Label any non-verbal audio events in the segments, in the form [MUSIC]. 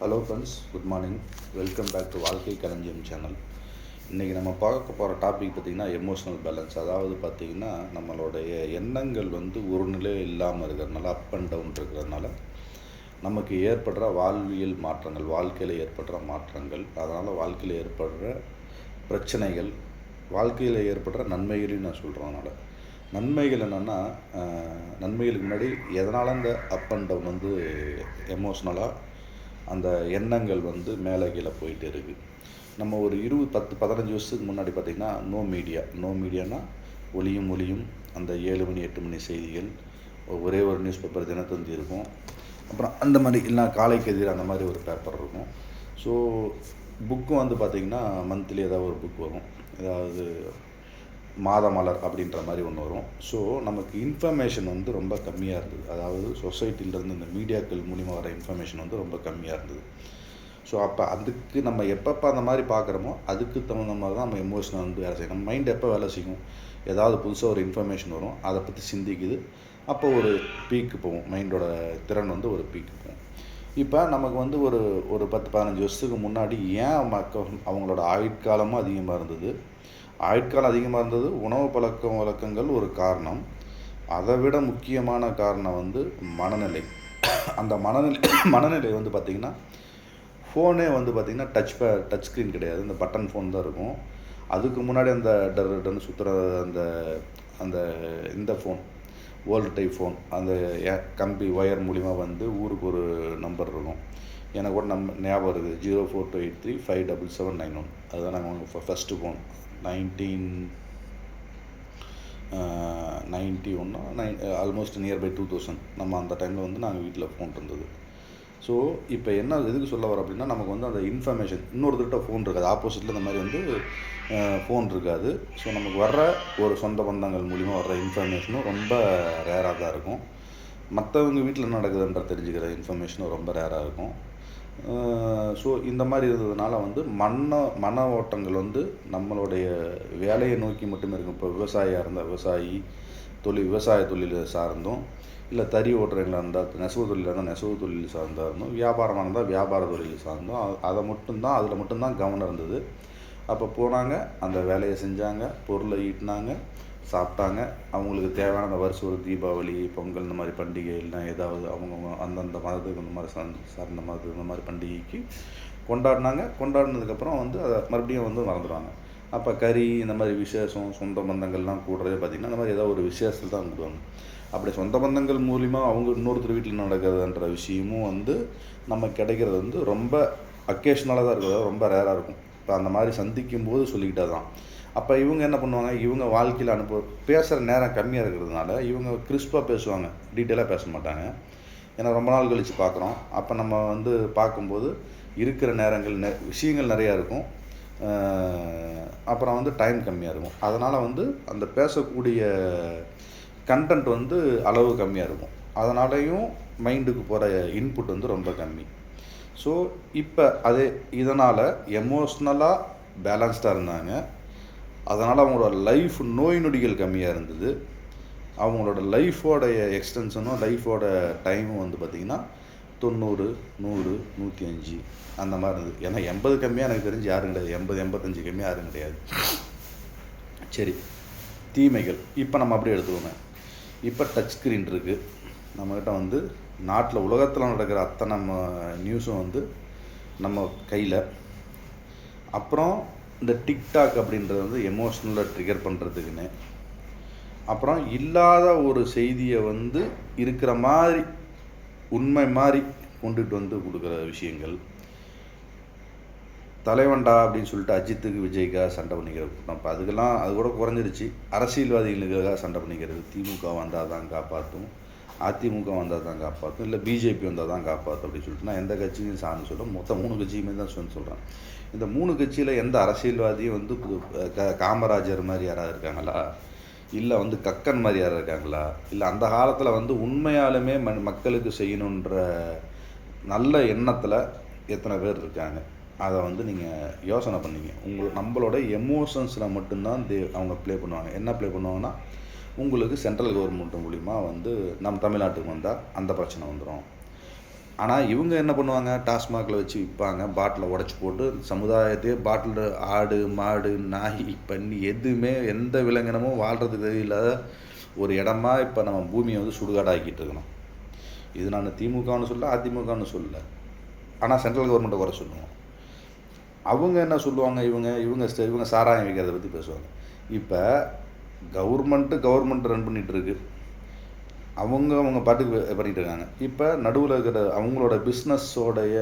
Hello friends good morning welcome back to வாழ்க்கை களஞ்சியம் channel இன்றைக்கி நம்ம பார்க்க போகிற டாபிக் பார்த்திங்கன்னா எமோஷனல் பேலன்ஸ் அதாவது பார்த்திங்கன்னா நம்மளுடைய எண்ணங்கள் வந்து ஒரு நிலையில் இல்லாமல் இருக்கிறதுனால அப் அண்ட் டவுன் இருக்கிறதுனால நமக்கு ஏற்படுற வாழ்வியல் மாற்றங்கள் வாழ்க்கையில் ஏற்படுற மாற்றங்கள் அதனால் வாழ்க்கையில் ஏற்படுற பிரச்சனைகள் வாழ்க்கையில் ஏற்படுற நன்மைகளையும் நான் சொல்கிறேன் அதனால். நன்மைகள் என்னென்னா நன்மைகளுக்கு முன்னாடி எதனால் இந்த அப் அண்ட் டவுன் வந்து எமோஷ்னலாக அந்த எண்ணங்கள் வந்து மேலே கீழே போயிட்டு இருக்குது நம்ம ஒரு இருபது பத்து பதினஞ்சு வருஷத்துக்கு முன்னாடி பார்த்திங்கன்னா நோ மீடியா நோ மீடியானா ஒளியும் ஒளியும் அந்த ஏழு மணி எட்டு மணி செய்திகள் ஒரே ஒரு நியூஸ் பேப்பர் தினத்தந்தி இருக்கும். அப்புறம் அந்த மாதிரி இல்லை காலைக்கு எதிர் அந்த மாதிரி ஒரு பேப்பர் இருக்கும். ஸோ புக்கும் வந்து பார்த்திங்கன்னா மந்த்லி ஏதாவது ஒரு புக் வரும். ஏதாவது மாதமலர் அப்படின்ற மாதிரி ஒன்று வரும். ஸோ நமக்கு இன்ஃபர்மேஷன் வந்து ரொம்ப கம்மியாக இருந்தது. அதாவது சொசைட்டிலேருந்து இந்த மீடியாக்கள் மூலிமா வர இன்ஃபர்மேஷன் வந்து ரொம்ப கம்மியாக இருந்தது. ஸோ அப்போ அதுக்கு நம்ம எப்பப்போ அந்த மாதிரி பார்க்குறோமோ அதுக்கு தகுந்த மாதிரி தான் நம்ம எமோஷனல் வந்து வேலை செய்யும். நம்ம மைண்ட் எப்போ வேலை செய்யும்? ஏதாவது புதுசாக ஒரு இன்ஃபர்மேஷன் வரும் அதை பற்றி சிந்திக்குது. அப்போ ஒரு பீக்கு போகும். மைண்டோட திறன் வந்து ஒரு பீக்கு போகும். இப்போ நமக்கு வந்து ஒரு ஒரு பத்து பதினஞ்சு வருஷத்துக்கு முன்னாடி ஏன் மக்கள் அவங்களோட ஆயுட்காலமும் அதிகமாக இருந்தது? ஆயுட்காலம் அதிகமாக இருந்தது. உணவு பழக்க வழக்கங்கள் ஒரு காரணம். அதை விட முக்கியமான காரணம் வந்து மனநிலை. அந்த மனநிலை [COUGHS] மனநிலை வந்து பார்த்திங்கன்னா ஃபோனே வந்து பார்த்திங்கன்னா டச் பே டச் ஸ்க்ரீன் கிடையாது. இந்த பட்டன் ஃபோன் தான் இருக்கும். அதுக்கு முன்னாடி அந்த டர் டர்னு சுற்றுற அந்த அந்த இந்த ஃபோன் ஓல்டு டைப் ஃபோன் அந்த ஏ- கம்பி ஒயர் மூலிமா வந்து ஊருக்கு ஒரு நம்பர் இருக்கும். எனக்கு கூட நம் ஞாபகம் இருக்குது. Zero four two eight three five double seven nine one அதுதான் நாங்கள் ஃபஸ்ட்டு ஃபோன் நைன்டீன் நைன்ட்டி ஒன்னா nine almost nearby two thousand நம்ம அந்த டைமில் வந்து நாங்கள் வீட்டில் ஃபோன் இருந்தது. ஸோ இப்போ என்ன எதுக்கு சொல்ல வர அப்படின்னா நமக்கு வந்து அந்த இன்ஃபர்மேஷன் இன்னொருத்தர்கிட்ட ஃபோன் இருக்காது. ஆப்போசிட்டில் இந்த மாதிரி வந்து ஃபோன் இருக்காது. ஸோ நமக்கு வர்ற ஒரு சொந்த பந்தங்கள் மூலிமா வர்ற இன்ஃபர்மேஷனும் ரொம்ப ரேராக தான் இருக்கும். மற்றவங்க வீட்டில் என்ன நடக்குதுன்ற தெரிஞ்சுக்கிற இன்ஃபர்மேஷனும் ரொம்ப ரேராக இருக்கும். ஸோ இந்த மாதிரி இருந்ததுனால வந்து மண்ண மன ஓட்டங்கள் வந்து நம்மளுடைய வேலையை நோக்கி மட்டுமே இருக்கும். இப்போ விவசாயியாக இருந்தால் விவசாயி தொழில் விவசாய தொழில் சார்ந்தும் இல்லை தறி ஓட்டுறவங்களாக இருந்தால் நெசவு தொழில் இருந்தால் நெசவு தொழில் சார்ந்தா இருந்தோம் வியாபாரமாக இருந்தால் வியாபார தொழில் சார்ந்தோம் அதை மட்டும்தான் அதில் மட்டும்தான் கவனம் இருந்தது. அப்போ போனாங்க அந்த வேலையை செஞ்சாங்க பொருளை ஈட்டினாங்க. சாப்பிட்டாங்க. அவங்களுக்கு தேவையான அந்த வருஷம் ஒரு தீபாவளி பொங்கல் இந்த மாதிரி பண்டிகை இல்லைனா ஏதாவது அவங்கவுங்க அந்தந்த மதத்துக்கு இந்த மாதிரி சார்ந்த சார்ந்த மதத்துக்கு இந்த மாதிரி பண்டிகைக்கு கொண்டாடினாங்க. கொண்டாடினதுக்கப்புறம் வந்து அதை மறுபடியும் வந்து மறந்துடுவாங்க. அப்போ கறி இந்த மாதிரி விசேஷம் சொந்த பந்தங்கள்லாம் கூடுறதே பார்த்திங்கன்னா இந்த மாதிரி ஏதாவது ஒரு விசேஷத்தில் தான் கூடுவாங்க அப்படி சொந்த பந்தங்கள் மூலிமா அவங்க இன்னொருத்தர் வீட்டில் நடக்கிறதுன்ற விஷயமும் வந்து நம்ம கிடைக்கிறது வந்து ரொம்ப அக்கேஷனலாக தான் இருக்கிறது ரொம்ப ரேராக இருக்கும். இப்போ அந்த மாதிரி சந்திக்கும் போது சொல்லிக்கிட்டே தான் அப்போ இவங்க என்ன பண்ணுவாங்க? இவங்க வாழ்க்கையில் அனுப்ப பேசுகிற நேரம் கம்மியாக இருக்கிறதுனால இவங்க கிறிஸ்பாக பேசுவாங்க. டீட்டெயிலாக பேச மாட்டாங்க. ஏன்னா ரொம்ப நாள் கழித்து பார்க்குறோம் அப்போ நம்ம வந்து பார்க்கும்போது இருக்கிற நேரங்கள் நெ விஷயங்கள் நிறையா இருக்கும். அப்புறம் வந்து டைம் கம்மியாக இருக்கும். அதனால் வந்து அந்த பேசக்கூடிய கண்டென்ட் வந்து அளவு கம்மியாக இருக்கும். அதனாலையும் மைண்டுக்கு போகிற இன்புட் வந்து ரொம்ப கம்மி. ஸோ இப்போ அதே இதனால் எமோஷ்னலாக பேலன்ஸ்டாக இருந்தாங்க. அதனால் அவங்களோட லைஃப் நோய் நொடிகள் கம்மியாக இருந்தது. அவங்களோட லைஃபோடைய எக்ஸ்டென்ஷனும் லைஃபோட டைமும் வந்து பார்த்திங்கன்னா தொண்ணூறு நூறு நூற்றி அஞ்சு அந்த மாதிரி இருந்தது. ஏன்னா எண்பது கம்மியாக எனக்கு தெரிஞ்சு யாரும் கிடையாது. எண்பது எண்பத்தஞ்சு கம்மியாக யாரும் கிடையாது. சரி தீமைகள். இப்போ நம்ம அப்படியே எடுத்துக்கோங்க. இப்போ டச் ஸ்க்ரீன் இருக்குது நம்மக்கிட்ட வந்து நாட்டில் உலகத்தில் நடக்கிற அத்தனை நம்ம நியூஸும் வந்து நம்ம கையில். அப்புறம் இந்த டிக்டாக் அப்படின்றது வந்து எமோஷ்னலாக ட்ரிகர் பண்ணுறதுக்குன்னு அப்புறம் இல்லாத ஒரு செய்தியை வந்து இருக்கிற மாதிரி உண்மை மாதிரி கொண்டுட்டு வந்து கொடுக்குற விஷயங்கள். தலைவண்டா அப்படின்னு சொல்லிட்டு அஜித்துக்கு விஜய்க்காக சண்டை பண்ணிக்கிற கூட்டம். இப்போ அதுக்கெல்லாம் அது கூட குறைஞ்சிருச்சு. அரசியல்வாதிகளுக்காக சண்டை பண்ணிக்கிறது. திமுக வந்தால் தான் காப்பாற்றும் அதிமுக வந்தால் தான் காப்பாற்றும் இல்லை பிஜேபி வந்தால் தான் காப்பாற்றும் அப்படின்னு சொல்லிட்டு நான் எந்த கட்சியும் சார்ந்து சொல்கிறேன் மொத்தம் மூணு கட்சியுமே தான் சொல்லி சொல்கிறேன் இந்த மூணு கட்சியில் எந்த அரசியல்வாதியும் வந்து க காமராஜர் மாதிரி யாராவது இருக்காங்களா? இல்லை வந்து கக்கன் மாதிரி யாராவது இருக்காங்களா? இல்லை அந்த காலத்தில் வந்து உண்மையாலுமே மண் மக்களுக்கு செய்யணுன்ற நல்ல எண்ணத்தில் எத்தனை பேர் இருக்காங்க? அதை வந்து நீங்கள் யோசனை பண்ணீங்க. உங்கள் நம்மளோட எமோஷன்ஸில் மட்டும்தான் தே அவங்க ப்ளே பண்ணுவாங்க. என்ன ப்ளே பண்ணுவாங்கன்னா உங்களுக்கு சென்ட்ரல் கவர்மெண்ட் மூலிமா வந்து நம்ம தமிழ்நாட்டுக்கு வந்தால் அந்த பிரச்சனை வந்துடும் ஆனால் இவங்க என்ன பண்ணுவாங்க? டாஸ்மாகில் வச்சு விற்பாங்க பாட்டிலை உடச்சி போட்டு சமுதாயத்தையே பாட்டில் ஆடு மாடு நாய் பன்னி எதுவுமே எந்த விலங்கினமும் வாழ்கிறதுக்கு இல்லாத ஒரு இடமா இப்போ நம்ம பூமியை வந்து சுடுகாடாக்கிட்டு இருக்கணும். இது நான் திமுகன்னு சொல்ல அதிமுகன்னு சொல்லல. ஆனால் சென்ட்ரல் கவர்மெண்ட்டை வர சொல்லுவோம். அவங்க என்ன சொல்லுவாங்க? இவங்க இவங்க இவங்க சாராயம் வைக்கிறத பற்றி பேசுவாங்க. இப்போ கவர்மெண்ட்டு கவர்மெண்ட் ரன் பண்ணிகிட்டு இருக்கு. அவங்க அவங்க பாட்டுக்கு வே- பண்ணிட்டு இருக்காங்க இப்போ நடுவில் இருக்கிற அவங்களோட பிஸ்னஸோடைய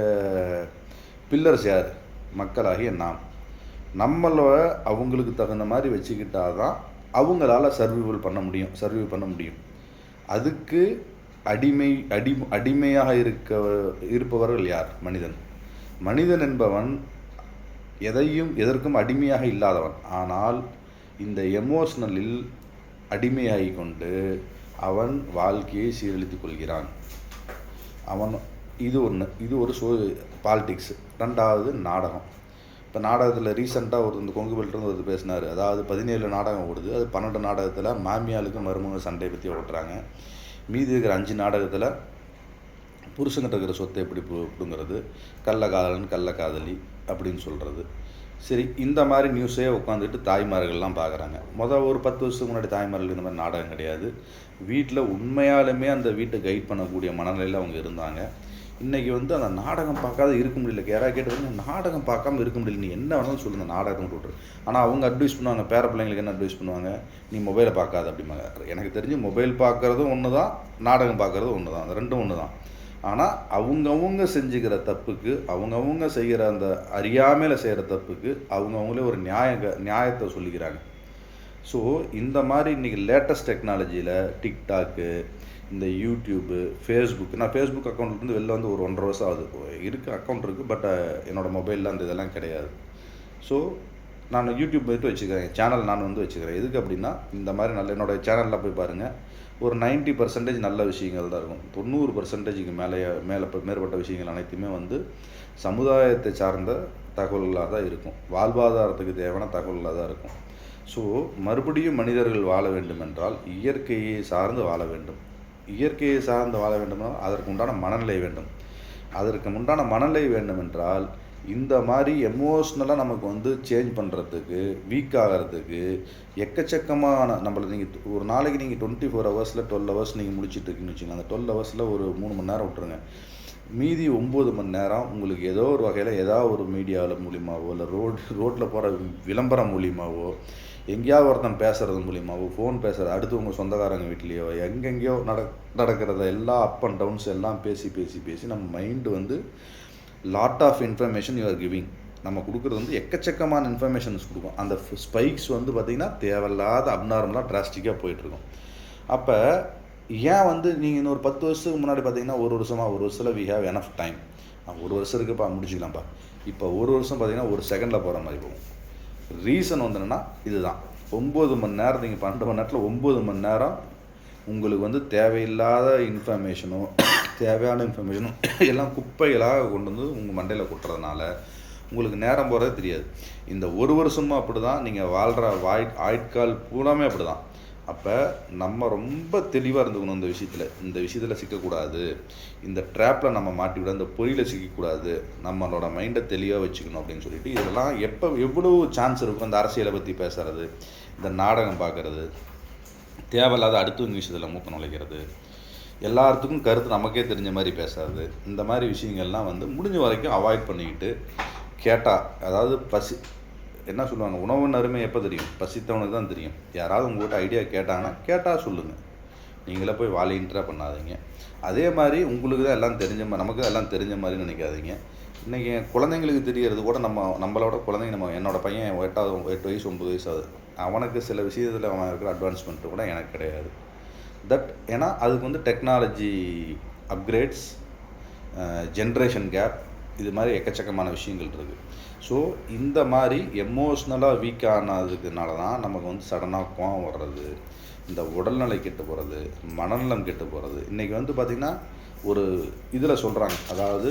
பில்லர்ஸ் யார்? மக்களாகிய நாம். நம்மளோட அவங்களுக்கு தகுந்த மாதிரி வச்சுக்கிட்டால் தான் அவங்களால சர்வைவல் பண்ண முடியும் சர்வை பண்ண முடியும். அதுக்கு அடிமை அடி அடிமையாக இருக்க இருப்பவர்கள் யார்? மனிதன். மனிதன் என்பவன் எதையும் எதற்கும் அடிமையாக இல்லாதவன். ஆனால் இந்த எமோஷ்னலில் அடிமையாகி கொண்டு அவன் வாழ்க்கையை சீரழித்துக் கொள்கிறான். அவன் இது ஒன்று இது ஒரு சோ பாலிடிக்ஸ் ரெண்டாவது நாடகம். இப்போ நாடகத்தில் ரீசெண்டாக ஒரு இந்த கொங்கு பெல்ட்னு ஒரு பேசினார். அதாவது பதினேழு நாடகம் ஓடுது. அது பன்னெண்டு நாடகத்தில் மாமியாளுக்கும் மருமக சண்டை பற்றி ஓட்டுறாங்க. மீதி இருக்கிற அஞ்சு நாடகத்தில் புருஷங்கிட்ட இருக்கிற சொத்தை எப்படி பிடுங்கிறது? கள்ளக்காதலன் கள்ளக்காதலி அப்படின்னு சொல்கிறது சரி இந்த மாதிரி நியூஸே உட்காந்துட்டு தாய்மார்கள்லாம் பார்க்குறாங்க. மொதல் ஒரு பத்து வருஷத்துக்கு முன்னாடி தாய்மார்கள் இந்த மாதிரி நாடகம் கிடையாது. வீட்டில் உண்மையாலுமே அந்த வீட்டை கைட் பண்ணக்கூடிய மனநிலையில் அவங்க இருந்தாங்க. இன்றைக்கி வந்து அந்த நாடகம் பார்க்காத இருக்க முடியல. யாராவது கேட்டது நாடகம் பார்க்காம இருக்க முடியல. நீ என்ன வேணாலும் சொல்லுங்க நாடகம் மட்டும் ஆனால் அவங்க அட்வைஸ் பண்ணுவாங்க பேர பிள்ளைங்களுக்கு என்ன அட்வைஸ் பண்ணுவாங்க? நீ மொபைலை பார்க்காத. அப்படிம்பாங்க. எனக்கு தெரிஞ்சு மொபைல் பார்க்குறதும் ஒன்று தான் நாடகம் பார்க்குறதும் ஒன்று தான் அந்த ரெண்டும் ஒன்று தான் ஆனால் அவங்கவுங்க செஞ்சுக்கிற தப்புக்கு அவங்கவுங்க செய்கிற அந்த அறியாமையில் செய்கிற தப்புக்கு அவங்கவுங்களே ஒரு நியாய நியாயத்தை சொல்லிக்கிறாங்க. ஸோ இந்த மாதிரி இன்றைக்கி லேட்டஸ்ட் டெக்னாலஜியில் டிக்டாக்கு இந்த யூடியூப்பு ஃபேஸ்புக் நான் ஃபேஸ்புக் அக்கௌண்ட்லேருந்து வெளில வந்து ஒரு ஒன்றரை வருஷம் ஆகுது. இருக்குது அக்கௌண்ட் இருக்குது பட் என்னோடய மொபைலில் அந்த இதெல்லாம் கிடையாது. ஸோ நான் யூடியூப் போயிட்டு வச்சுக்கிறேன் சேனல் நான் வந்து வச்சுக்கிறேன். எதுக்கு அப்படின்னா இந்த மாதிரி நல்ல என்னோடய சேனலில் போய் பாருங்கள் ஒரு 90% பர்சன்டேஜ் நல்ல விஷயங்கள் தான் இருக்கும். தொண்ணூறு பர்சன்டேஜுக்கு மேலே மேலே மேற்பட்ட விஷயங்கள் அனைத்துமே வந்து சமுதாயத்தை சார்ந்த தகவல்களாக தான் இருக்கும். வாழ்வாதாரத்துக்கு தேவையான தகவல்களாக தான் இருக்கும். ஸோ மறுபடியும் மனிதர்கள் வாழ வேண்டும் என்றால் இயற்கையை சார்ந்து வாழ வேண்டும். இயற்கையை சார்ந்து வாழ வேண்டுமென்றால் அதற்கு உண்டான மனநிலை வேண்டும். அதற்கு உண்டான மனநிலை வேண்டும் என்றால் இந்த மாதிரி எமோஷ்னலாக நமக்கு வந்து சேஞ்ச் பண்ணுறதுக்கு வீக் ஆகிறதுக்கு எக்கச்சக்கமான நம்மளை நீங்கள் ஒரு நாளைக்கு நீங்கள் டுவெண்ட்டி ஃபோர் ஹவர்ஸில் டுவெல் ஹவர்ஸ் நீங்கள் முடிச்சிட்டு இருக்கீங்கன்னு வச்சுக்கோங்க. அந்த டுவெல் ஹவர்ஸில் ஒரு மூணு மணி நேரம் விட்ருங்க மீதி ஒம்பது மணி நேரம் உங்களுக்கு ஏதோ ஒரு வகையில் ஏதாவது ஒரு மீடியாவில் மூலியமாவோ இல்லை ரோட் ரோட்டில் போகிற விளம்பரம் மூலியமாவோ எங்கேயாவது ஒருத்தன் பேசுகிறது மூலியமாவோ ஃபோன் பேசுகிறது அடுத்து உங்கள் சொந்தக்காரங்க வீட்லேயோ எங்கெங்கேயோ நட நடக்கிறத எல்லா அப் அண்ட் டவுன்ஸ் எல்லாம் பேசி பேசி பேசி நம்ம மைண்டு வந்து lot of information you are giving நம்ம கொடுக்குறது வந்து எக்கச்சக்கமான இன்ஃபர்மேஷன்ஸ் கொடுக்கும். அந்த ஸ்பைக்ஸ் வந்து பார்த்திங்கன்னா தேவையில்லாத அப்நார்மலாக டிராஸ்டிக்காக போயிட்டுருக்கும். அப்போ ஏன் வந்து நீங்கள் இன்னொரு பத்து வருஷத்துக்கு முன்னாடி பார்த்தீங்கன்னா ஒரு வருஷமாக ஒரு வருஷத்தில் வி ஹேவ் எனஃப் டைம் ஒரு வருஷம் இருக்குப்பா முடிச்சுக்கலாம்ப்பா இப்போ ஒரு வருஷம் பார்த்தீங்கன்னா ஒரு செகண்டில் போகிற மாதிரி போகும். ரீசன் வந்து என்னென்னா இதுதான். ஒம்பது மணி நேரம் நீங்கள் பன்னெண்டு மணி நேரத்தில் ஒம்பது மணி நேரம் உங்களுக்கு வந்து தேவையில்லாத இன்ஃபர்மேஷனும் தேவையான இன்ஃபர்மேஷனும் [COUGHS] எல்லாம் குப்பைகளாக கொண்டு வந்து உங்கள் மண்டையில் கொட்டுறதுனால உங்களுக்கு நேரம் போகிறதே தெரியாது. இந்த ஒரு வருஷமும் அப்படி தான் நீங்கள் வாழ்கிற வாய் ஆயுட்கால் பூராமே அப்படி தான் அப்போ நம்ம ரொம்ப தெளிவாக இருந்துக்கணும் இந்த விஷயத்தில். இந்த விஷயத்தில் சிக்கக்கூடாது. இந்த ட்ராப்பில் நம்ம மாட்டி விட இந்த பொறியில் சிக்கக்கூடாது. நம்மளோட மைண்டை தெளிவாக வச்சுக்கணும் அப்படின்னு சொல்லிட்டு இதெல்லாம் எப்போ எவ்வளோ சான்ஸ் இருக்கும் இந்த அரசியலை பற்றி பேசுகிறது இந்த நாடகம் பார்க்குறது தேவையில்லாத அடுத்தவங்க விஷயத்தில் மூக்க நுழைக்கிறது எல்லாத்துக்கும் கருத்து நமக்கே தெரிஞ்ச மாதிரி பேசாது. இந்த மாதிரி விஷயங்கள்லாம் வந்து முடிஞ்ச வரைக்கும் அவாய்ட் பண்ணிக்கிட்டு கேட்டால் அதாவது பசி என்ன சொல்லுவாங்க உணவின் அருமை எப்போ தெரியும்? பசித்தவனுக்கு தான் தெரியும். யாராவது உங்கள்கிட்ட ஐடியா கேட்டாங்கன்னா கேட்டால் சொல்லுங்கள் நீங்களே போய் வாலின்ட்ரா பண்ணாதீங்க. அதே மாதிரி உங்களுக்கு தான் எல்லாம் தெரிஞ்ச மாதிரி நமக்கு தான் எல்லாம் தெரிஞ்ச மாதிரி நினைக்காதீங்க. இன்றைக்கி குழந்தைங்களுக்கு தெரியறது கூட நம்ம நம்மளோட குழந்தைங்க நம்ம என்னோடய பையன் எட்டாவது எட்டு வயசு ஒம்பது வயசு ஆகுது. அவனுக்கு சில விஷயத்தில் அவன் இருக்கிற அட்வான்ஸ்மெண்ட்டு கூட எனக்கு கிடையாது. தட் ஏன்னா அதுக்கு வந்து டெக்னாலஜி அப்கிரேட்ஸ் ஜென்ரேஷன் கேப் இது மாதிரி எக்கச்சக்கமான விஷயங்கள் இருக்குது ஸோ இந்த மாதிரி எமோஷ்னலாக வீக் ஆனதுக்குனால தான் நமக்கு வந்து சடனாக கோவம் வர்றது இந்த உடல்நிலை கெட்டு போகிறது மனநலம் கெட்டு போகிறது இன்றைக்கி வந்து பார்த்திங்கன்னா ஒரு இதில் சொல்கிறாங்க அதாவது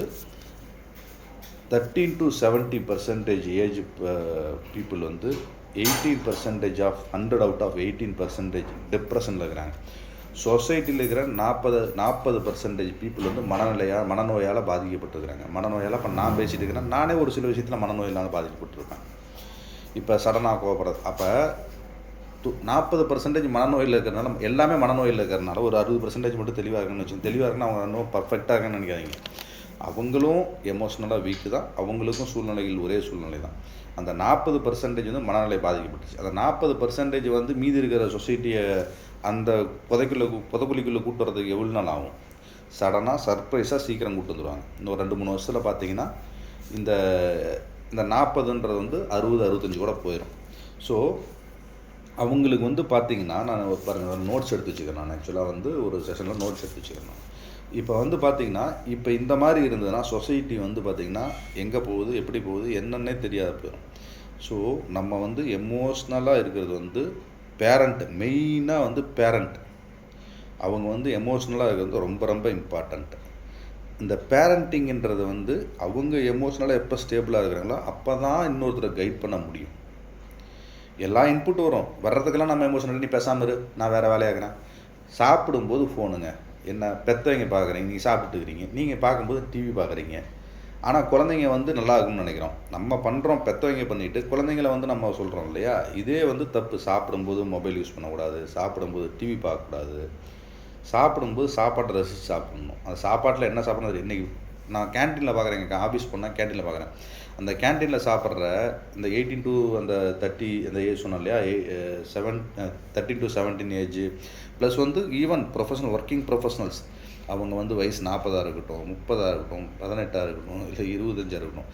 thirteen to seventy percentage age people வந்து eighteen percentage of hundred out of eighteen percentage டிப்ரெஷனில் இருக்கிறாங்க. சொசைட்டியில் இருக்கிற நாற்பது நாற்பது பர்சன்டேஜ் பீப்புள் வந்து மனநிலையாக மனநோயால் பாதிக்கப்பட்டிருக்கிறாங்க. மனநோயால் இப்போ நான் பேசிகிட்டு இருக்கிறேன். நானே ஒரு சில விஷயத்தில் மனநோயினால் பாதிக்கப்பட்டிருப்பேன். இப்போ சடனாக கோவப்படுறது. அப்போ நாற்பது பர்சன்டேஜ் மனநோயில் இருக்கிறனால எல்லாமே மனநோயில் இருக்கிறனால ஒரு அறுபது பர்சன்டேஜ் மட்டும் தெளிவாக இருக்குன்னு வச்சு தெளிவாக இருக்குன்னு அவங்க இன்னும் பர்ஃபெக்டாக இருக்குன்னு நினைக்காதீங்க. அவங்களும் எமோஷ்னலாக வீக்கு தான். அவங்களுக்கும் சூழ்நிலையில் ஒரே சூழ்நிலை தான். அந்த நாற்பது பர்சன்டேஜ் வந்து மனநிலை பாதிக்கப்பட்டுச்சு. அந்த நாற்பது பர்சன்டேஜ் வந்து மீதி இருக்கிற சொசைட்டியை அந்த புதைக்குள்ளே புதைக்குழிக்குள்ளே கூட்டு வரதுக்கு எவ்வளோ நாள் ஆகும்? சடனாக சர்ப்ரைஸாக சீக்கிரம் கூட்டு வந்துடுவாங்க இன்னும் ரெண்டு மூணு வருஷத்தில் பார்த்தீங்கன்னா இந்த இந்த நாற்பதுன்றது வந்து அறுபது அறுபத்தஞ்சு கூட போயிடும் ஸோ அவங்களுக்கு வந்து பார்த்தீங்கன்னா நான் பாருங்கள் நோட்ஸ் எடுத்து வச்சுக்கிறேன் நான். ஆக்சுவலாக வந்து ஒரு செஷனில் நோட்ஸ் எடுத்து வச்சுக்கிறேன் இப்போ வந்து பார்த்தீங்கன்னா இப்போ இந்த மாதிரி இருந்ததுன்னா சொசைட்டி வந்து பார்த்திங்கன்னா எங்கே போகுது எப்படி போகுது என்னன்னே தெரியாத போயிடும் ஸோ நம்ம வந்து எமோஷ்னலாக இருக்கிறது வந்து பேரண்ட் மெயினாக வந்து பேரண்ட். அவங்க வந்து எமோஷ்னலாக இருக்கிறது ரொம்ப ரொம்ப இம்பார்ட்டண்ட் இந்த பேரண்டிங்கிறது வந்து அவங்க எமோஷ்னலாக எப்போ ஸ்டேபிளாக இருக்கிறாங்களோ அப்போ தான் இன்னொருத்தரை கைட் பண்ண முடியும். எல்லா இன்புட் வரும். வர்றதுக்கெல்லாம் நம்ம எமோஷனல் நீ பேசாமல் இரு. நான் வேறு வேலையாகிறேன் சாப்பிடும்போது ஃபோனுங்க என்ன பெற்றவங்க பார்க்குறீங்க நீங்கள் சாப்பிட்டுக்கிறீங்க நீங்கள் பார்க்கும்போது டிவி பார்க்குறீங்க. ஆனால் குழந்தைங்க வந்து நல்லா இருக்கும்னு நினைக்கிறோம். நம்ம பண்ணுறோம் பெற்றவங்க பண்ணிவிட்டு குழந்தைங்கள வந்து நம்ம சொல்கிறோம் இல்லையா? இதே வந்து தப்பு. சாப்பிடும்போது மொபைல் யூஸ் பண்ணக்கூடாது. சாப்பிடும்போது டிவி பார்க்கக்கூடாது. சாப்பிடும்போது சாப்பாட்டை ரசித்து சாப்பிடணும். அந்த சாப்பாட்டில் என்ன சாப்பிட்றது இன்றைக்கி நான் கேன்டீனில் பார்க்குறேன். ஆஃபீஸ் போனால் கேன்டீனில் பார்க்குறேன். அந்த கேன்டீனில் சாப்பிட்ற இந்த எயிட்டீன் டு அந்த தேர்ட்டி அந்த ஏஜ் சொன்னோம் இல்லையா? Seven thirteen to seventeen age plus வந்து ஈவன் ப்ரொஃபஷனல் ஒர்க்கிங் ப்ரொஃபஷனல்ஸ் அவங்க வந்து வயசு நாற்பதாக இருக்கட்டும் முப்பதாக இருக்கட்டும் பதினெட்டாக இருக்கட்டும் இல்லை இருபத்தஞ்சாக இருக்கட்டும்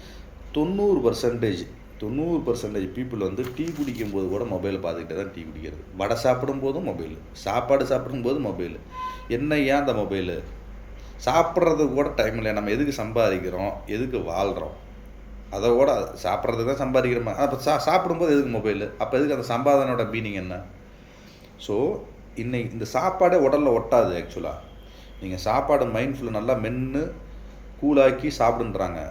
தொண்ணூறு பர்சன்டேஜ் தொண்ணூறு பர்சன்டேஜ் பீப்புள் வந்து டீ குடிக்கும் போது கூட மொபைலை பார்த்துக்கிட்டே தான் டீ குடிக்கிறது. வடை சாப்பிடும் போதும் மொபைல் சாப்பாடு சாப்பிடும்போது மொபைல் என்ன ஏன் அந்த மொபைலு சாப்பிட்றதுக்கு கூட டைம் இல்லை நம்ம எதுக்கு சம்பாதிக்கிறோம்? எதுக்கு வாழ்கிறோம் அதை கூட சாப்பிட்றதுக்கு தான் சம்பாதிக்கிறோமா? அப்போ சா சாப்பிடும்போது எதுக்கு மொபைலு அப்போ எதுக்கு அந்த சம்பாதனோட மீனிங் என்ன? ஸோ இன்னைக்கு இந்த சாப்பாடே உடலில் ஒட்டாது ஆக்சுவலாக நீங்கள் சாப்பாடு மைண்ட்ஃபுல்லை நல்லா மென்று கூலாக்கி சாப்பிடுன்றாங்க.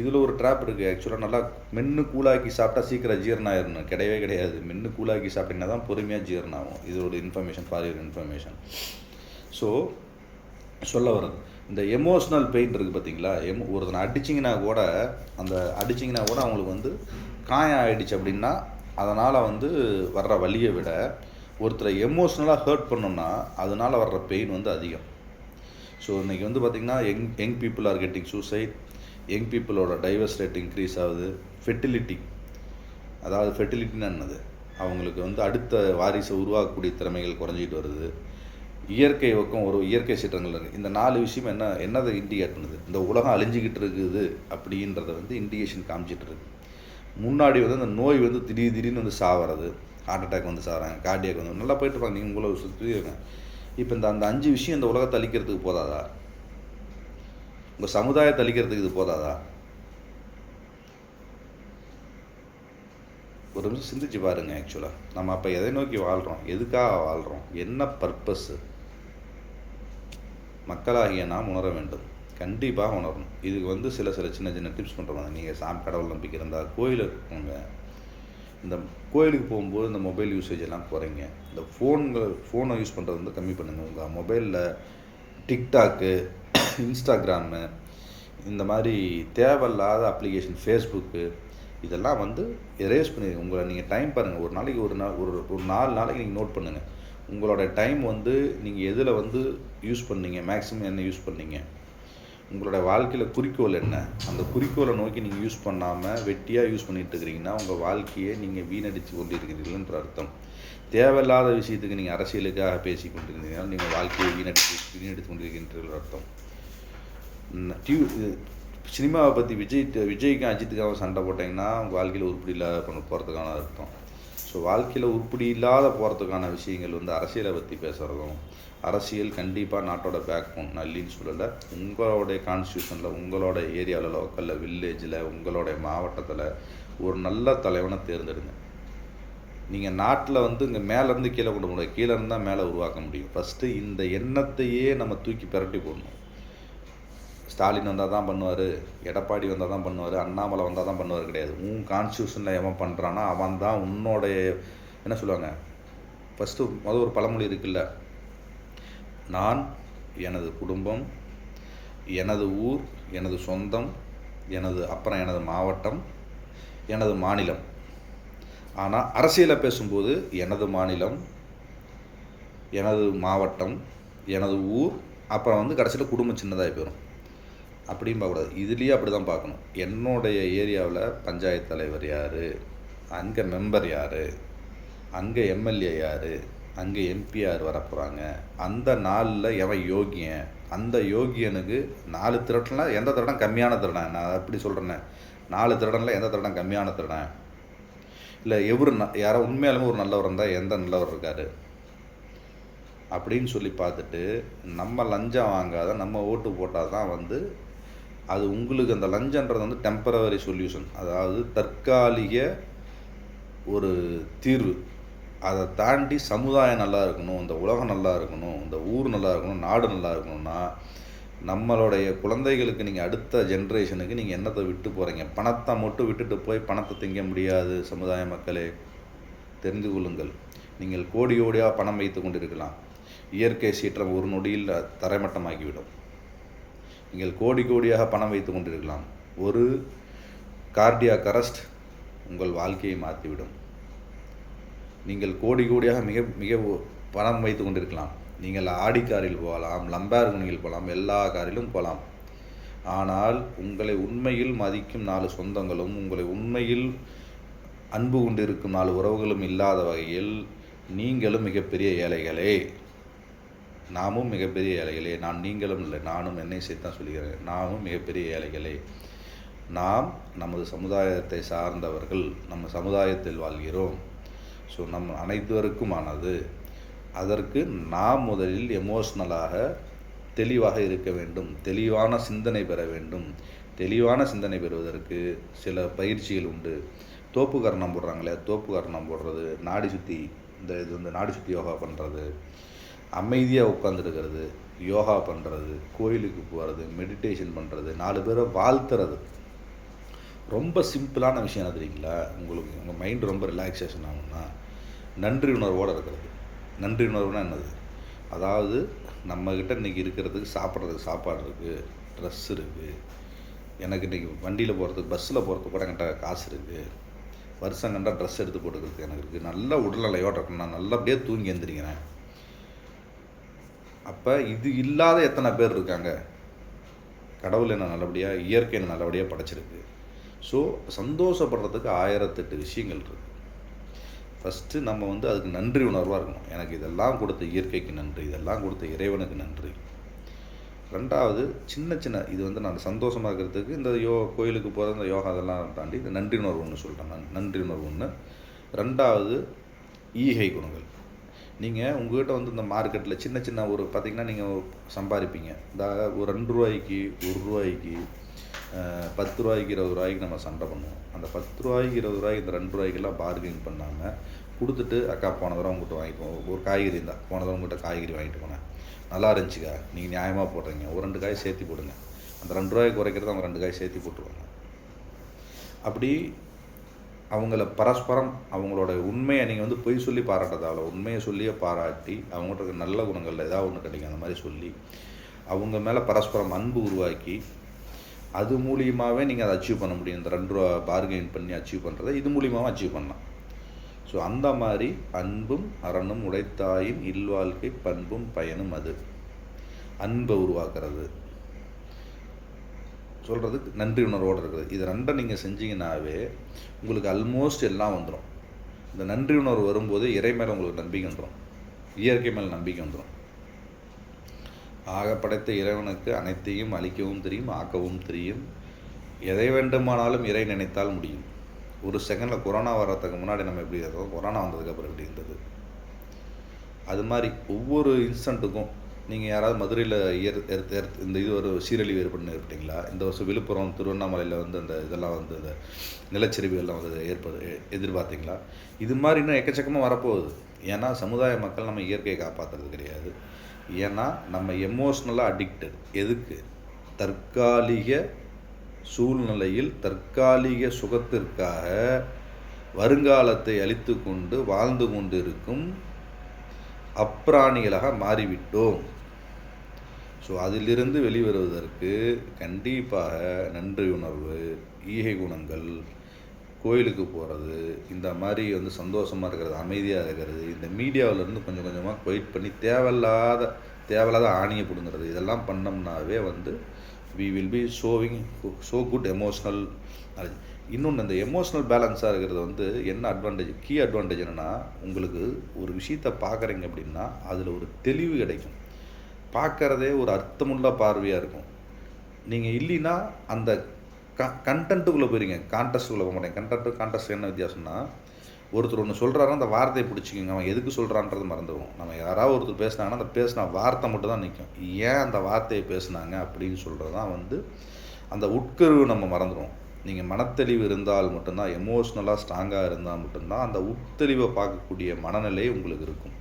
இதில் ஒரு ட்ராப் இருக்குது ஆக்சுவலாக நல்லா மென்று கூலாக்கி சாப்பிட்டா சீக்கிரம் ஜீரணம் ஆயிடணும் கிடையவே கிடையாது. மென்று கூலாக்கி சாப்பிட்டீங்கன்னா தான் பொறுமையாக ஜீரணம் ஆகும் இதோட information for your information so சொல்ல வர்றது. இந்த எமோஷ்னல் பெயின் இருக்குது பார்த்தீங்களா எமோ ஒருத்தனை அடிச்சிங்கன்னா கூட அந்த அடிச்சிங்கன்னா கூட அவங்களுக்கு வந்து காயம் ஆகிடுச்சு அப்படின்னா அதனால் வந்து வர்ற வழியை விட ஒருத்தரை எமோஷ்னலாக ஹர்ட் பண்ணோம்னா அதனால் வர்ற பெயின் வந்து அதிகம். ஸோ இன்றைக்கி வந்து பார்த்திங்கன்னா young young people are getting suicide young பீப்புளோட டைவர்ஸ் ரேட் இன்க்ரீஸ் ஆகுது. ஃபெர்டிலிட்டி அதாவது ஃபெர்டிலிட்டின்னு என்னது? அவங்களுக்கு வந்து அடுத்த வாரிசை உருவாக்கக்கூடிய திறமைகள் குறைஞ்சிட்டு வருது. இயற்கை பக்கம் ஒரு இயற்கை சீற்றங்கள் இருக்குது இந்த நாலு விஷயம் என்ன என்னதை இண்டிகேட் பண்ணுது? இந்த உலகம் அழிஞ்சிக்கிட்டு இருக்குது அப்படின்றத வந்து இண்டிகேஷன் காமிச்சிட்டு இருக்கு. முன்னாடி வந்து அந்த நோய் வந்து திடீர் திடீர்னு வந்து சாவறது. ஹார்ட் அட்டாக் வந்து சாகிறாங்க கார்டியாக் வந்து நல்லா போயிட்டு இருப்பாங்க. நீங்கள் உங்களை சுற்றி இப்போ இந்த அந்த அஞ்சு விஷயம் இந்த உலகத்தை அழிக்கிறதுக்கு போதாதா? உங்கள் சமுதாயத்தை அழிக்கிறதுக்கு இது போதாதா? ஒரு நிமிஷம் சிந்திச்சு பாருங்க ஆக்சுவலாக நம்ம அப்போ எதை நோக்கி வாழ்கிறோம் எதுக்காக வாழ்கிறோம் என்ன பர்பஸ்ஸு மக்களாகிய நாம் உணர வேண்டும். கண்டிப்பாக உணரணும். இதுக்கு வந்து சில சில சின்ன சின்ன டிப்ஸ் பண்ணுறாங்க நீங்கள் சாமி கடவுள் நம்பிக்கை இருந்தால் கோயிலுக்கு இருக்கவங்க இந்த கோயிலுக்கு போகும்போது இந்த மொபைல் யூசேஜ் எல்லாம் குறைங்க. இந்த ஃபோன்கள் ஃபோனை யூஸ் பண்ணுறது வந்து கம்மி பண்ணுங்கள் உங்கள் மொபைலில் டிக்டாக்கு இன்ஸ்டாகிராமு இந்த மாதிரி தேவையில்லாத அப்ளிகேஷன் ஃபேஸ்புக்கு இதெல்லாம் வந்து எரேஸ் பண்ணிடுங்க உங்களை நீங்கள் டைம் பாருங்கள் ஒரு நாளைக்கு ஒரு நாள் ஒரு ஒரு நாலு நாளைக்கு நீங்கள் நோட் பண்ணுங்கள் உங்களோட டைம் வந்து நீங்கள் எதில் வந்து யூஸ் பண்ணீங்க? மேக்ஸிமம் என்ன யூஸ் பண்ணீங்க? உங்களோட வாழ்க்கையில் குறிக்கோள் என்ன? அந்த குறிக்கோளை நோக்கி நீங்கள் யூஸ் பண்ணாமல் வெட்டியாக யூஸ் பண்ணிட்டு இருக்கிறீங்கன்னா உங்கள் வாழ்க்கையை நீங்கள் வீணடித்து கொண்டு இருக்கிறீர்கள்ன்ற அர்த்தம். தேவையில்லாத விஷயத்துக்கு நீங்கள் அரசியலுக்காக பேசி கொண்டிருந்தீங்கன்னா நீங்கள் வாழ்க்கையை வீணடித்து வீணடித்து கொண்டிருக்கின்ற அர்த்தம். டியூ சினிமாவை பற்றி விஜய் விஜய்க்கும் அஜித்துக்காக சண்டை போட்டிங்கன்னா உங்கள் வாழ்க்கையில் உருப்படி இல்லாத பண்ண போகிறதுக்கான அர்த்தம். ஸோ வாழ்க்கையில் உருப்படி இல்லாத போகிறதுக்கான விஷயங்கள் வந்து அரசியலை பற்றி பேசுகிறதும் அரசியல் கண்டிப்பாக நாட்டோட பேக் போன் நான் இல்லைன்னு சொல்லலை. உங்களோடைய கான்ஸ்டியூஷனில் உங்களோட ஏரியாவில் லோக்கலில் வில்லேஜில் உங்களோடைய மாவட்டத்தில் ஒரு நல்ல தலைவனை தேர்ந்தெடுங்க. நீங்கள் நாட்டில் வந்து இங்கே மேலேருந்து கீழே கொண்டு முடியாது கீழே இருந்தால் மேலே உருவாக்க முடியும். ஃபஸ்ட்டு இந்த எண்ணத்தையே நம்ம தூக்கி பிரட்டி போடணும். ஸ்டாலின் வந்தால் தான் பண்ணுவார் எடப்பாடி வந்தால் தான் பண்ணுவார் அண்ணாமலை வந்தால் தான் பண்ணுவார் கிடையாது. உன் கான்ஸ்டியூஷனில் எவன் பண்ணுறான்னா அவன் தான் உன்னோடைய என்ன சொல்லுவாங்க? ஃபஸ்ட்டு மொதல் ஒரு பழமொழி இருக்குல்ல நான் எனது குடும்பம் எனது ஊர் எனது சொந்தம் எனது அப்புறம் எனது மாவட்டம் எனது மாநிலம். ஆனால் அரசியலை பேசும்போது எனது மாநிலம் எனது மாவட்டம் எனது ஊர் அப்புறம் வந்து கடைசியில் குடும்பம் சின்னதாக போயிடும் அப்படின்னு பார்க்கக்கூடாது இதுலேயே அப்படி தான் பார்க்கணும். என்னுடைய ஏரியாவில் பஞ்சாயத்து தலைவர் யார்? அங்கே மெம்பர் யார்? அங்கே எம்எல்ஏ யார்? அங்கே எம்பி யார் வரப்போகிறாங்க அந்த நாளில் எவன் யோகியன்? அந்த யோகியனுக்கு நாலு திருடனா எந்த திருடன்? கம்மியான திருடன்? நான் அப்படி சொல்கிறேன்னே நாலு திருடனில் எந்த திருடன் கம்மியான திருடன்? இல்லை எவரு ந யாரோ உண்மையாலுமே ஒரு நல்லவர் இருந்தால் எந்த நல்லவர் இருக்கார்? அப்படின்னு சொல்லி பார்த்துட்டு நம்ம லஞ்சம் வாங்காத நம்ம ஓட்டு போட்டால் தான் வந்து அது உங்களுக்கு அந்த லஞ்சன்றது வந்து டெம்பரவரி சொல்யூஷன் அதாவது தற்காலிக ஒரு தீர்வு. அதை தாண்டி சமுதாயம் நல்லா இருக்கணும் இந்த உலகம் நல்லா இருக்கணும் இந்த ஊர் நல்லா இருக்கணும் நாடு நல்லா இருக்கணும்னா நம்மளுடைய குழந்தைகளுக்கு நீங்கள் அடுத்த ஜென்ரேஷனுக்கு நீங்கள் என்னத்தை விட்டு போகிறீங்க பணத்தை மட்டும் விட்டுட்டு போய் பணத்தை திங்க முடியாது சமுதாய மக்களே. தெரிந்து கொள்ளுங்கள். நீங்கள் கோடி கோடியாக பணம் வைத்து கொண்டிருக்கலாம். இயற்கை சீற்றம் ஒரு நொடியில் தரைமட்டமாக்கிவிடும் நீங்கள் கோடி கோடியாக பணம் வைத்து கொண்டிருக்கலாம். ஒரு கார்டியாக் அரெஸ்ட் உங்கள் வாழ்க்கையை மாற்றிவிடும். நீங்கள் கோடி கோடியாக மிக மிக பணம் வைத்து கொண்டிருக்கலாம். நீங்கள் ஆடி காரில் போகலாம் லம்பார்குனியில் போகலாம் எல்லா காரிலும் போகலாம். ஆனால் உங்களை உண்மையில் மதிக்கும் நாலு சொந்தங்களும் உங்களை உண்மையில் அன்பு கொண்டிருக்கும் நாலு உறவுகளும் இல்லாத வகையில் நீங்களும் மிகப்பெரிய ஏழைகளே. நாமும் மிகப்பெரிய ஏழைகளே. நான் நீங்களும் இல்லை நானும் என்னை சேர்த்தான் சொல்கிறேன் நாமும் மிகப்பெரிய ஏழைகளே. நாம் நமது சமுதாயத்தை சார்ந்தவர்கள் நம்ம சமுதாயத்தில் வாழ்கிறோம். ஸோ நம் அனைத்துவருக்குமானது அதற்கு நாம் முதலில் எமோஷ்னலாக தெளிவாக இருக்க வேண்டும். தெளிவான சிந்தனை பெற வேண்டும். தெளிவான சிந்தனை பெறுவதற்கு சில பயிற்சிகள் உண்டு. தோப்பு கரணம் போடுறாங்களே தோப்பு கரணம் போடுறது நாடி சுற்றி இந்த இது வந்து நாடி சுற்றி யோகா பண்ணுறது அமைதியாக உட்காந்துருக்கிறது யோகா பண்ணுறது கோயிலுக்கு போகிறது மெடிடேஷன் பண்ணுறது நாலு பேரை வாழ்த்துறது. ரொம்ப சிம்பிளான விஷயம் என்ன தெரியுங்களா? உங்களுக்கு உங்கள் மைண்டு ரொம்ப ரிலாக்ஸேஷன் ஆகும்னா நன்றி உணர்வோடு இருக்கிறது. நன்றி உணர்வுனா என்னது? அதாவது நம்மக்கிட்ட இன்றைக்கி இருக்கிறதுக்கு சாப்பிட்றதுக்கு சாப்பாடு இருக்குது ட்ரெஸ் இருக்குது எனக்கு இன்றைக்கி வண்டியில் போகிறதுக்கு பஸ்ஸில் போகிறதுக்கு கூட என்கிட்ட காசு இருக்குது வருஷம் கண்டா ட்ரெஸ் எடுத்து போட்டுக்கிறதுக்கு எனக்கு இருக்குது நல்ல உடல்நிலையோடு இருக்கணும் நான் நல்லபடியாக தூங்கி எந்திரிக்கிறேன். அப்போ இது இல்லாத எத்தனை பேர் இருக்காங்க? கடவுள் என்ன நல்லபடியாக இயற்கை என்ன நல்லபடியாக படைச்சிருக்கு? ஸோ சந்தோஷப்படுறதுக்கு ஆயிரத்தெட்டு விஷயங்கள் இருக்குது ஃபஸ்ட்டு நம்ம வந்து அதுக்கு நன்றி உணர்வாக இருக்கணும். எனக்கு இதெல்லாம் கொடுத்த இயற்கைக்கு நன்றி இதெல்லாம் கொடுத்த இறைவனுக்கு நன்றி. ரெண்டாவது சின்ன சின்ன இது வந்து நான் சந்தோஷமாக இருக்கிறதுக்கு இந்த யோ கோயிலுக்கு போகிற இந்த யோகா அதெல்லாம் தாண்டி இந்த நன்றி உணர்வு ஒன்று சொல்கிறேன் நான். நன்றி உணர்வு ஒன்று ரெண்டாவது ஈகை குணங்கள். நீங்கள் உங்கள்கிட்ட வந்து இந்த மார்க்கெட்டில் சின்ன சின்ன ஒரு பார்த்திங்கன்னா நீங்கள் சம்பாதிப்பீங்க. இந்த ஒரு ரெண்டு ரூபாய்க்கு ஒரு ரூபாய்க்கு பத்து ரூபாய்க்கு இருபது ரூபாய்க்கு நம்ம சண்டை பண்ணுவோம். அந்த பத்து ரூபாய்க்கு இருபது ரூபாய்க்கு இந்த ரெண்டு ரூபாய்க்கெல்லாம் பார்கெனிங் பண்ணாமல் கொடுத்துட்டு அக்கா போன தடவை உங்கள்கிட்ட வாங்கிப்போம் ஒரு காய்கறி இருந்தால் போன தடவை உங்கள்கிட்ட காய்கறி வாங்கிட்டு போனேன். நல்லா இருந்துச்சுக்கா நீங்கள் நியாயமாக போடுறீங்க. ஒரு ரெண்டு காய் சேர்த்து போடுங்க. அந்த ரெண்டு ரூபாய்க்கு குறைக்கிறது அவங்க ரெண்டு காய் சேர்த்து போட்டுருவாங்க. அப்படி அவங்கள பரஸ்பரம் அவங்களோட உண்மையை நீங்கள் வந்து பொய் சொல்லி பாராட்டதால உண்மையை சொல்லியே பாராட்டி அவங்கள்ட்ட இருக்க நல்ல குணங்கள் ஏதாவது ஒன்று கிடைக்கும் அந்த மாதிரி சொல்லி அவங்க மேலே பரஸ்பரம் அன்பு உருவாக்கி அது மூலியமாகவே நீங்கள் அதை அச்சீவ் பண்ண முடியும். இந்த ரெண்டு ரூபா பார்கெயின் பண்ணி அச்சீவ் பண்ணுறதை இது மூலியமாகவும் அச்சீவ் பண்ணலாம். ஸோ அந்த மாதிரி அன்பும் அரணும் உடைத்தாயின் இல்வாழ்க்கை பண்பும் பயனும் அது. அன்பை உருவாக்குறது. சொல்கிறதுக்கு நன்றி உணர்வோடு இருக்குது. இது ரெண்டை நீங்கள் செஞ்சீங்கன்னாவே உங்களுக்கு ஆல்மோஸ்ட் எல்லாம் வந்துடும் இந்த நன்றி உணர்வு வரும்போது இறை மேலே உங்களுக்கு நம்பிக்கை வந்துடும் இயற்கை மேலே நம்பிக்கை வந்துடும் ஆக படைத்த இறைவனுக்கு அனைத்தையும் அழிக்கவும் தெரியும் ஆக்கவும் தெரியும். எதை வேண்டுமானாலும் இறை நினைத்தால் முடியும். ஒரு செகண்டில் கொரோனா வர்றதுக்கு முன்னாடி நம்ம எப்படி இருக்கோம் கொரோனா வந்ததுக்கப்புறம் எப்படி இருந்தது? அது மாதிரி ஒவ்வொரு இன்ஸ்டண்ட்டுக்கும் நீங்கள் யாராவது மதுரையில் இயர் எர்த் எர்த் இந்த இது ஒரு சீரழிவு ஏற்பட்டு இருப்பீங்களா இந்த வருஷம் விழுப்புரம் திருவண்ணாமலையில் வந்து அந்த இதெல்லாம் வந்து இந்த நிலச்சரிவுகள்லாம் வந்து ஏற்படு எதிர்பார்த்தீங்களா? இது மாதிரி இன்னும் எக்கச்சக்கமாக வரப்போகுது. ஏன்னா சமுதாய மக்கள் நம்ம இயற்கையை காப்பாற்றுறது கிடையாது. ஏன்னா நம்ம எமோஷ்னலாக அடிக்டட் எதுக்கு? தற்காலிக சூழ்நிலையில் தற்காலிக சுகத்திற்காக வருங்காலத்தை அழித்து கொண்டு வாழ்ந்து கொண்டிருக்கும் அப்பிராணிகளாக மாறிவிட்டோம். ஸோ அதிலிருந்து வெளிவருவதற்கு கண்டிப்பாக நன்றி உணர்வு ஈகை குணங்கள் கோயிலுக்கு போகிறது இந்த மாதிரி வந்து சந்தோஷமாக இருக்கிறது அமைதியாக இருக்கிறது இந்த மீடியாவிலேருந்து கொஞ்சம் கொஞ்சமாக குவைட் பண்ணி தேவையில்லாத தேவையில்லாத ஆணியை பிடுங்கிறது இதெல்லாம் பண்ணோம்னாவே வந்து we will be showing show good emotional இன்னொன்று இந்த எமோஷ்னல் பேலன்ஸாக இருக்கிறது வந்து என்ன அட்வான்டேஜ் கீ அட்வான்டேஜ் என்னென்னா உங்களுக்கு ஒரு விஷயத்தை பார்க்குறீங்க அப்படின்னா அதில் ஒரு தெளிவு கிடைக்கும். பார்க்குறதே ஒரு அர்த்தமுள்ள பார்வையாக இருக்கும். நீங்கள் இல்லைன்னா அந்த க கண்டென்ட்டுக்குள்ளே போயிருங்க. கான்டெஸ்ட்டுக்குள்ளே போக மாட்டேங்க கண்டென்ட்டு கான்டெஸ்ட் என்ன வித்தியாசம்னா ஒருத்தர் ஒன்று சொல்கிறாரோ அந்த வார்த்தையை பிடிச்சிக்கோங்க. அவன் எதுக்கு சொல்கிறான்றது மறந்துடுவோம். நம்ம யாராவது ஒருத்தர் பேசினாங்கன்னா அந்த பேசின வார்த்தை மட்டும் தான் நிற்கும் ஏன் அந்த வார்த்தையை பேசுனாங்க அப்படின்னு சொல்கிறது தான் வந்து அந்த உட்கருவு நம்ம மறந்துடுவோம். நீங்கள் மனத்தெளிவு இருந்தால் மட்டும்தான் எமோஷ்னலாக ஸ்ட்ராங்காக இருந்தால் மட்டும்தான் அந்த உட்தெளிவை பார்க்கக்கூடிய மனநிலை உங்களுக்கு இருக்கும்.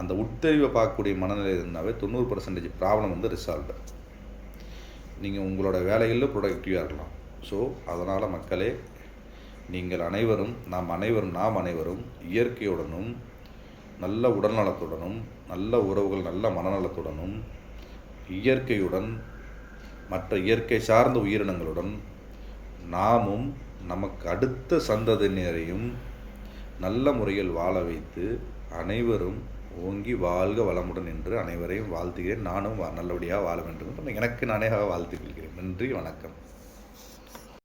அந்த உட்தெளிவை பார்க்கக்கூடிய மனநிலை இருந்தாவே தொண்ணூறு பர்சன்டேஜ் ப்ராப்ளம் வந்து ரிசால்வ்டு நீங்கள் உங்களோட வேலைகளில் ப்ரொடக்டிவாக இருக்கலாம். ஸோ அதனால் மக்களே நீங்கள் அனைவரும் நாம் அனைவரும் நாம் அனைவரும் இயற்கையுடனும் நல்ல உடல்நலத்துடனும் நல்ல உறவுகள் நல்ல மனநலத்துடனும் இயற்கையுடன் மற்ற இயற்கை சார்ந்த உயிரினங்களுடன் நாமும் நமக்கு அடுத்த சந்ததியினரையும் நல்ல முறையில் வாழ வைத்து அனைவரும் ஓங்கி வாழ்க வளமுடன் என்று அனைவரையும் வாழ்த்துகிறேன். நானும் வா- நல்லபடியாக வாழ வேண்டும் என்று எனக்கு நானே வாழ்த்துக் கொள்கிறேன். நன்றி வணக்கம்.